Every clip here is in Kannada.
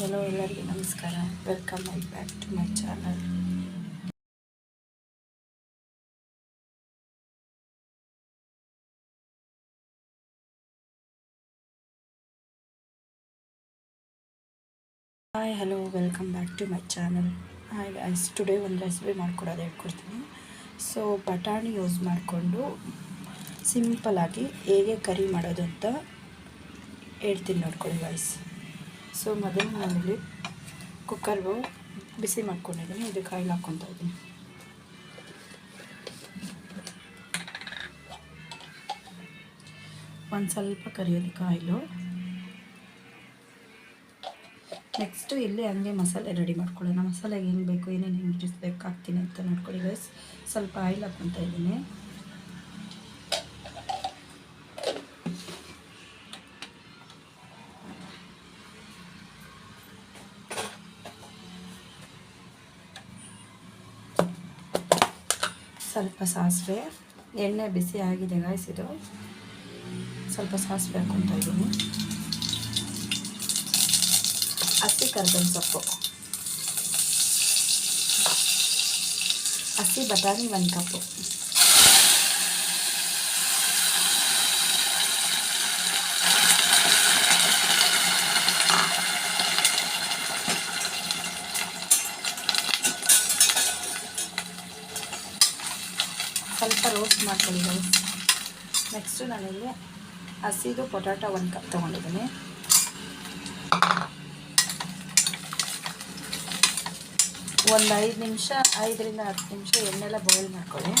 ಹಲೋ ಎಲ್ಲರಿಗೂ ನಮಸ್ಕಾರ. Welcome my back to my channel hi hello welcome back to my channel hi guys today ಒಂದು ರೆಸಿಪಿ ಮಾಡ್ಕೊಡೋದು ಹೇಳ್ಕೊಡ್ತೀನಿ. ಸೊ ಬಟಾಣಿ ಯೂಸ್ ಮಾಡಿಕೊಂಡು ಸಿಂಪಲಾಗಿ ಹೇಗೆ ಕರಿ ಮಾಡೋದು ಅಂತ ಹೇಳ್ತೀನಿ ನೋಡ್ಕೊಳ್ಳಿ ಗೈಸ್ ಸೊ ಮೊದಲು ನಾನಿಲ್ಲಿ ಕುಕ್ಕರ್ ಬಿಸಿ ಮಾಡ್ಕೊಂಡಿದ್ದೀನಿ. ಇದಕ್ಕೆ ಆಯಿಲ್ ಹಾಕ್ಕೊತಾ ಇದ್ದೀನಿ. ಒಂದು ಸ್ವಲ್ಪ ಕರಿಯೋದಕ್ಕೆ ಆಯಿಲು ನೆಕ್ಸ್ಟು ಇಲ್ಲಿ ಹಂಗೆ ಮಸಾಲೆ ರೆಡಿ ಮಾಡ್ಕೊಳ್ಳೋಣ. ಮಸಾಲೆಗೆ ಏನು ಬೇಕು, ಏನೇನು ಇಂಗ್ರೀಡಿಯನ್ಸ್ ಬೇಕು ಹಾಕ್ತೀನಿ ಅಂತ ನೋಡ್ಕೊಳ್ಳಿ ಗೈಸ್ ಸ್ವಲ್ಪ ಆಯಿಲ್ ಹಾಕ್ಕೊತಾ ಇದ್ದೀನಿ. ಸ್ವಲ್ಪ ಸಾಸಿವೆ, ಎಣ್ಣೆ ಬಿಸಿ ಆಗಿದೆ ಗಾಯ್ಸ್ ಸ್ವಲ್ಪ ಸಾಸಿವೆ ಹಾಕ್ಕೊತಾ ಇದ್ದೀನಿ. ಹಸಿ ಕರ್ಬೇವಿನ ಸೊಪ್ಪು. ಹಸಿ ಬಟಾಣಿ ಒಂದು ಕಪ್ಪು ಸ್ವಲ್ಪ ರೋಸ್ಟ್ ಮಾಡ್ಕೊಳ್ಳಿ ಗೈಸ್ ನೆಕ್ಸ್ಟು ನಾನಿಲ್ಲಿ ಹಸಿದು ಪೊಟ್ಯಾಟೊ ಒಂದು ಕಪ್ ತೊಗೊಂಡಿದ್ದೀನಿ. ಒಂದು ಐದು ನಿಮಿಷ, ಐದರಿಂದ ಹತ್ತು ನಿಮಿಷ ಎಣ್ಣೆಲ್ಲ ಬಾಯ್ಲ್ ಮಾಡ್ಕೊಳ್ಳಿ.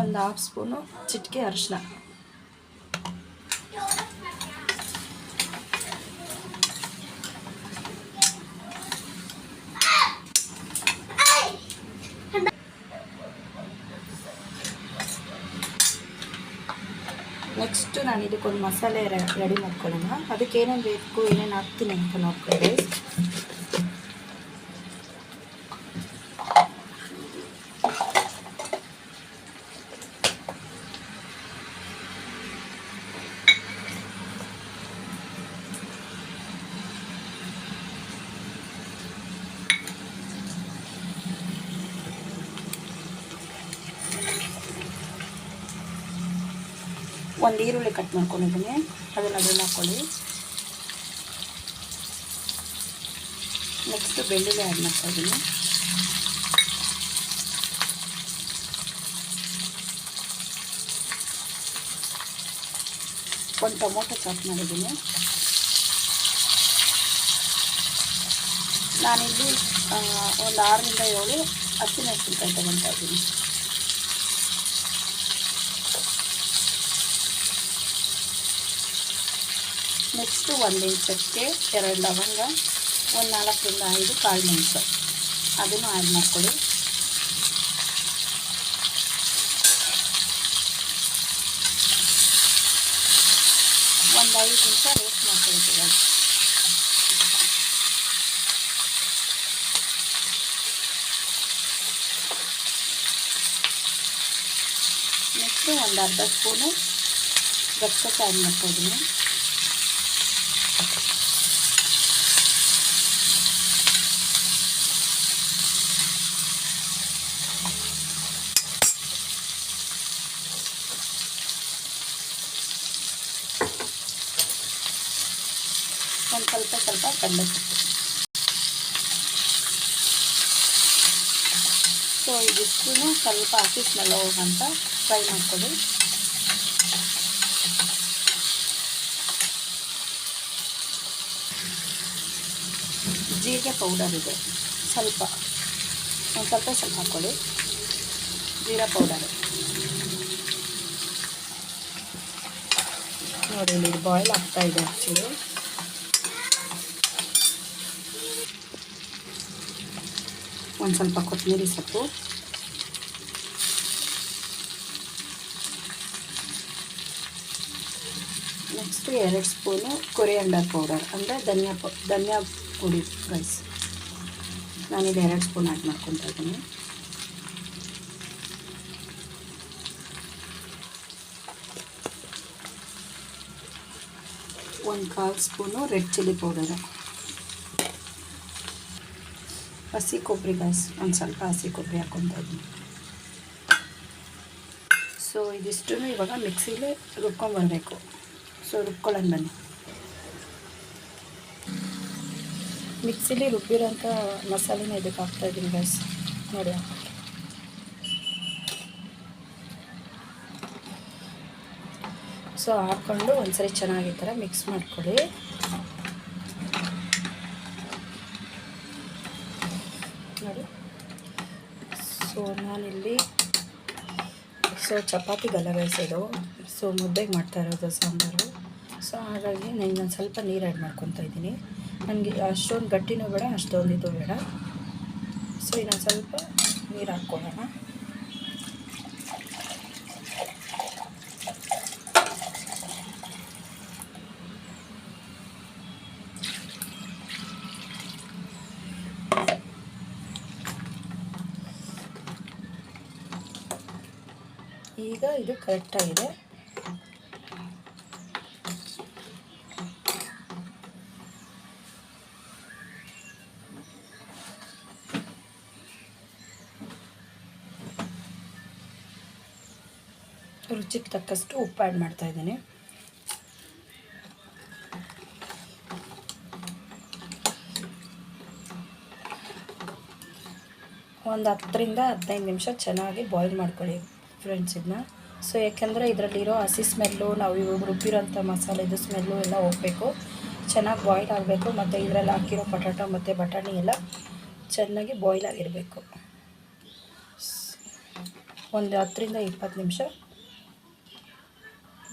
ಒಂದು ಹಾಫ್ ಸ್ಪೂನು ಚಿಟಿಕೆ ಅರಿಶಿನ ನೆಕ್ಸ್ಟು ನಾನು ಇದಕ್ಕೊಂದು ಮಸಾಲೆ ರೆಡಿ ಮಾಡ್ಕೊಳ್ಳೋಣ. ಅದಕ್ಕೆ ಏನೇನು ಬೇಕು ಏನೇನು ಹಾಕ್ತೀನಿ ಅಂತ ನೋಡ್ಕೊಳ್ಳಿ. ಒಂದು ಈರುಳ್ಳಿ ಕಟ್ ಮಾಡ್ಕೊಂಡಿದ್ದೀನಿ. ಅದನ್ನು ಅದನ್ನು ಹಾಕ್ಕೊಳ್ಳಿ ನೆಕ್ಸ್ಟ್ ಬೆಳ್ಳುಳ್ಳಿ ಆ್ಯಡ್ ಮಾಡ್ತಾ ಇದ್ದೀನಿ ಒಂದು ಟೊಮೊಟೊ ಚಾಪ್ ಮಾಡಿದ್ದೀನಿ. ನಾನಿಲ್ಲಿ ಒಂದು ಆರರಿಂದ ಏಳು ಹಸಿಮೆಣಸಿನ್ಕಾಯಿ ತಗೊತಾ ಇದ್ದೀನಿ ನೆಕ್ಸ್ಟು ಒಂದು ಚಕ್ಕೆ ಎರಡು ಲವಂಗ ಒಂದು ನಾಲ್ಕರಿಂದ ಐದು ಕಾಳು ಮೆಣಸು. ಅದನ್ನು ಆ್ಯಡ್ ಮಾಡ್ಕೊಳ್ಳಿ. ಒಂದು ಐದು ನಿಮಿಷ ರೋಸ್ಟ್ ಮಾಡ್ಕೊಳ್ತೀವಿ. ನೆಕ್ಸ್ಟು ಒಂದು ಅರ್ಧ ಸ್ಪೂನು ಗಸಗಸೆ ಆ್ಯಡ್ ಮಾಡ್ಕೊಳ್ತೀನಿ. ಸ್ವಲ್ಪ ಸ್ವಲ್ಪ ಕಡಲೆಸೊಪ್ಪು ಸೊ ಇದಿಷ್ಟು ಸ್ವಲ್ಪ ಹಸಿ ಸ್ಮೆಲ್ ಹೋಗಂತ ಫ್ರೈ ಮಾಡ್ಕೊಳ್ಳಿ. ಜೀರಿಗೆ ಪೌಡರ್ ಇದೆ. ಸ್ವಲ್ಪ, ಒಂದು ಸ್ವಲ್ಪ ಸ್ವಲ್ಪ ಹಾಕ್ಕೊಳ್ಳಿ ಜೀರಾ ಪೌಡರ್ ನೋಡಿ, ಇಲ್ಲಿ ಬಾಯ್ಲ್ ಆಗ್ತಾ ಇದೆ ಆ್ಯಕ್ಚುಲಿ ಒಂದು ಸ್ವಲ್ಪ ಕೊತ್ತಂಬರಿ ಸೊಪ್ಪು. ನೆಕ್ಸ್ಟ್ ಎರಡು ಸ್ಪೂನು ಕೊರಿಯಂಡರ್ ಪೌಡರ್ ಅಂದರೆ ಧನಿಯಾ ಪೌ, ಧನಿಯಾ ಪುಡಿ ರೈಸ್ ನಾನಿದು ಎರಡು ಸ್ಪೂನ್ ಆ್ಯಡ್ ಮಾಡ್ಕೊತಾ ಇದ್ದೀನಿ. ಒಂದು ಕಾಲು ಸ್ಪೂನು ರೆಡ್ ಚಿಲ್ಲಿ ಪೌಡರು ಹಸಿ ಕೊಬ್ಬರಿ ಗಾಸ್ ಒಂದು ಸ್ವಲ್ಪ ಹಸಿ ಕೊಬ್ಬರಿ ಹಾಕ್ಕೊತಾ ಇದ್ದೀನಿ ಸೊ ಇದಿಷ್ಟು ಇವಾಗ ಮಿಕ್ಸಿಲೇ ರುಬ್ಕೊಂಬರ್ಬೇಕು ಸೊ ರುಬ್ಕೊಳ್ಳೋಣ ಬನ್ನಿ ಮಿಕ್ಸಿಲಿ ರುಬ್ಬಿರೋಂಥ ಮಸಾಲೆನ ಇದಕ್ಕೆ ಹಾಕ್ತಾಯಿದ್ದೀನಿ ಗಾಯ್ಸ್ ನೋಡಿ ಸೊ ಹಾಕ್ಕೊಂಡು ಒಂದ್ಸರಿ ಚೆನ್ನಾಗಿ ಥರ ಮಿಕ್ಸ್ ಮಾಡ್ಕೊಳ್ಳಿ ಸೊ ನಾನಿಲ್ಲಿ ಸೊ ಚಪಾತಿ ಬೇಯಿಸೋದು ಸೊ ಮುದ್ದೆಗೆ ಮಾಡ್ತಾ ಇರೋದು ಸಾಂಬಾರು. ಸೊ ಹಾಗಾಗಿ ನಾನು ಸ್ವಲ್ಪ ನೀರು ಆ್ಯಡ್ ಮಾಡ್ಕೊತಾ ಇದ್ದೀನಿ. ನನಗೆ ಅಷ್ಟೊಂದು ಗಟ್ಟಿನೂ ಬೇಡ, ಅಷ್ಟೊಂದು ಇದು ಬೇಡ. ಸೊ ಇನ್ನೊಂದು ಸ್ವಲ್ಪ ನೀರು ಹಾಕ್ಕೊಳ್ಳೋಣ. ಈಗ ಇದು ಕರೆಕ್ಟಾಗಿದೆ ರುಚಿಗೆ ತಕ್ಕಷ್ಟು ಉಪ್ಪು ಆ್ಯಡ್ ಮಾಡ್ತಾ ಇದ್ದೀನಿ. ಒಂದು ಹತ್ತರಿಂದ ಹದಿನೈದು ನಿಮಿಷ ಚೆನ್ನಾಗಿ ಬಾಯ್ಲ್ ಮಾಡ್ಕೊಳ್ಳಿ. ಫ್ರೆಂಡ್ಸ್ ಇದನ್ನ ಸೊ ಯಾಕೆಂದರೆ ಇದರಲ್ಲಿರೋ ಹಸಿ ಸ್ಮೆಲ್ಲು ನಾವು ಇವಾಗ ರುಬ್ಬಿರೋಂಥ ಮಸಾಲೆದು ಸ್ಮೆಲ್ಲು ಎಲ್ಲ ಹೋಗಬೇಕು. ಚೆನ್ನಾಗಿ ಬಾಯ್ಲ್ ಆಗಬೇಕು ಮತ್ತು ಇದರಲ್ಲಿ ಹಾಕಿರೋ ಪಟಾಟೊ ಮತ್ತು ಬಟಾಣಿ ಎಲ್ಲ ಚೆನ್ನಾಗಿ ಬಾಯ್ಲ್ ಆಗಿರಬೇಕು. ಒಂದು ಹತ್ತರಿಂದ ಇಪ್ಪತ್ತು ನಿಮಿಷ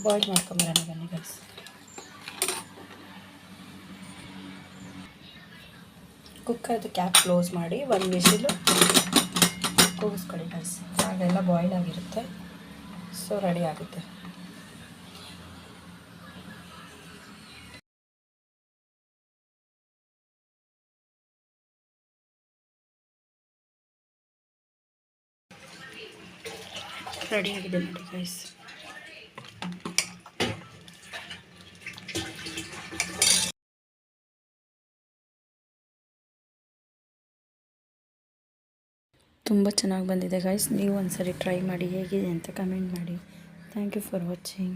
ಬಾಯ್ಲ್ ಮಾಡ್ಕೊಂಬರೋಣ ಬನ್ನಿ ಗೈಸ್ ಕುಕ್ಕರ್ದು ಕ್ಯಾಪ್ ಕ್ಲೋಸ್ ಮಾಡಿ, ಒಂದು ವಿಷಿಲು ಕೂಗಿಸ್ಕೊಳ್ಳಿ ಗೈಸ್ ಆಗೆಲ್ಲ ಬಾಯ್ಲ್ ಆಗಿರುತ್ತೆ. ಸೊ ರೆಡಿ ಆಗುತ್ತೆ. ರೆಡಿ ಆಗಿದೆ ನೋಡಿ ಗೈಸ್ ತುಂಬ ಚೆನ್ನಾಗಿ ಬಂದಿದೆ ಗೈಸ್ ನೀವು ಒಂದ್ಸರಿ ಟ್ರೈ ಮಾಡಿ ಹೇಗಿದೆ ಅಂತ ಕಮೆಂಟ್ ಮಾಡಿ. Thank you for watching